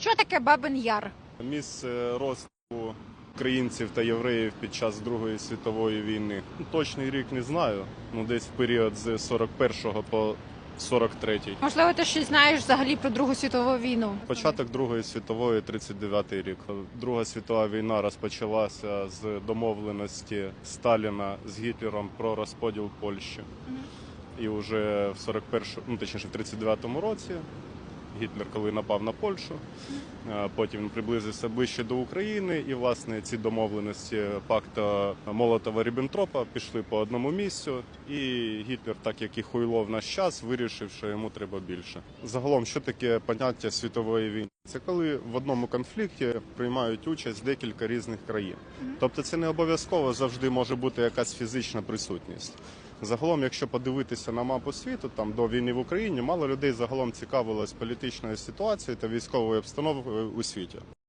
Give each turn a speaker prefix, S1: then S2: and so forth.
S1: Що таке Бабин Яр?
S2: Місце росту українців та євреїв під час Другої світової війни. Точний рік не знаю. Ну десь в період з 41 по 43.
S1: Можливо, ти щось знаєш взагалі про Другу світову війну.
S2: Початок Другої світової 39 рік. Друга світова війна розпочалася з домовленості Сталіна з Гітлером про розподіл Польщі. І вже в 41, ну точніше в 39-му році Гітлер, коли напав на Польщу, е, потім він приблизився ближче до України, і власне ці домовленості пакта Молотова Ріббентропа пішли по одному місцю. І Гітлер, так як і хуйло в наш час, вирішив, що йому треба більше. Загалом, що таке поняття світової війни? Це коли в одному конфлікті приймають участь декілька різних країн. Тобто, це не обов'язково завжди може бути якась фізична присутність. Загалом, якщо подивитися на мапу світу, там до війни в Україні мало людей загалом цікавилось політичною ситуацією та військовою обстановкою у світі.